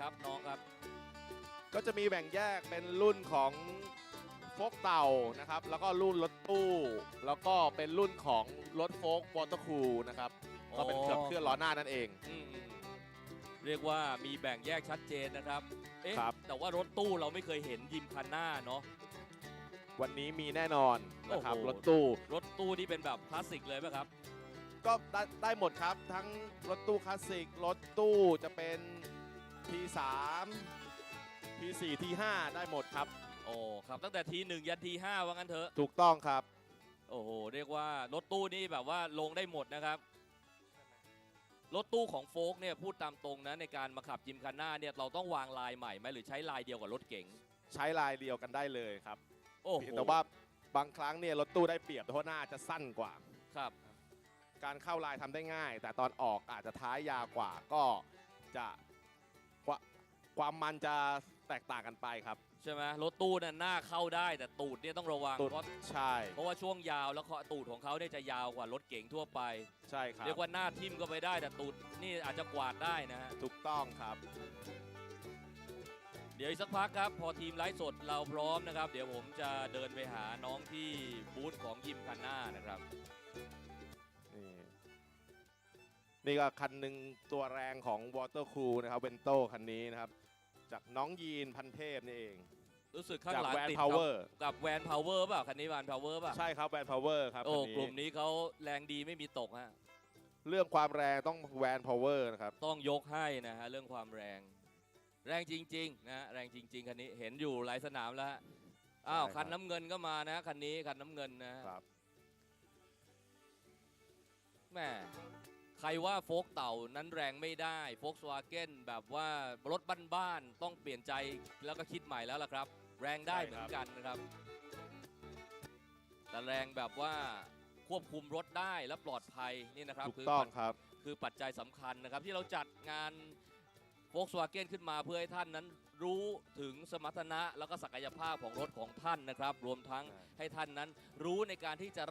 ครับน้องครับ ก็จะมีแบ่งแยกเป็นรุ่นของโฟกเต่านะครับ แล้วก็รุ่นรถตู้ แล้วก็เป็นรุ่นของรถโฟกวอเตอร์คูลนะครับ อ๋อ ก็เป็นเครื่องเคลื่อนล้อหน้านั่นเอง อืมอืมเรียกว่ามีแบ่งแยกชัดเจนนะครับ เอ๊ะ ครับ แต่ว่ารถตู้เราไม่เคยเห็นยิมคันหน้าเนาะ วันนี้มีแน่นอนนะครับ โอ้โห รถตู้รถตู้ที่เป็นแบบคลาสสิกเลยไหมครับ ก็ได้ได้หมดครับ ทั้งรถตู้คลาสสิก รถตู้จะเป็น T3 T4 T5 ได้หมดครับ โอ้ครับตั้งแต่ทีหนึ่งยันทีห้าว่างั้นเถอะ ถูกต้องครับ โอ้โหเรียกว่ารถตู้นี่แบบว่าลงได้หมดนะครับ รถตู้ของโฟกเนี่ยพูดตามตรงนะในการมาขับจิมคันหน้าเนี่ยเราต้องวางลายใหม่ไหมหรือใช้ลายเดียวกับรถเก๋งใช้ลายเดียวกันได้เลยครับ โอ้โหแต่ว่าบางครั้งเนี่ยรถตู้ได้เปรียบเพราะหน้าจะสั้นกว่า ครับ การเข้าลายทำได้ง่าย แต่ตอนออกอาจจะท้ายยาวกว่าก็จะ ควความมันจะแตกต่างกันไปครับ ใช่ไหมรถตู้เนี่ยหน้าเข้าได้แต่ตูดเนี่ยต้องระวังตูดเพราะใช่เพราะว่าช่วงยาวแล้วก็ตูดของเขาเนี่ยจะยาวกว่ารถเก๋งทั่วไป ใช่ครับ เรียกว่าหน้าทิ่มก็ไปได้แต่ตูดนี่อาจจะกวาดได้นะฮะถูกต้องครับ เดี๋ยวอีกสักพักครับ พอทีมไลฟ์สดเราพร้อมนะครับ เดี๋ยวผมจะเดินไปหาน้องที่บูธของยิมคันหน้านะครับ นี่ก็คันหนึ่งตัวแรงของ Water Cool นะครับเวนโตคันนี้นะครับ จากน้องยีนพันเทพนี่เอง รู้สึกข้างจากหลังแวนติดพาวเวอร์กับแวนพาวเวอร์เปล่าคันนี้แวนพาวเวอร์เปล่าใช่ครับแวนพาวเวอร์ครับโอ้คันกลุ่มนี้เขาแรงดีไม่มีตกฮะเรื่องความแรงต้องแวนพาวเวอร์นะครับ ต้องยกให้นะฮะเรื่องความแรง แรงจริงๆนะฮะแรงจริง ๆคันนี้เห็นอยู่หลายสนามแล้วฮะอ้าวใช่ครับ คันน้ำเงินก็มานะคันนี้คันน้ำเงินนะฮะครับแหม่ ใครว่าโฟกเต่านั้นแรงไม่ได้โฟกสวาเกนแบบว่ารถบ้านๆต้องเปลี่ยนใจแล้วก็คิดใหม่แล้วล่ะครับ แรงได้ใช่เหมืคอรันบกันนะครับ แต่แรงแบบว่าควบคุมรถได้และปลอดภัยนี่นะครับถูกคืต้องปัจครับ คือปัจจัยสำคัญนะครับที่เราจัดงาน Volkswagen ขึ้นมาเพื่อให้ท่านนั้นรู้ถึงสมรรถนะแล้วก็ศักยภาพของรถของท่านนะครับ รวมทั้งใช่ให้ท่านนั้นรู้ในการที่จะ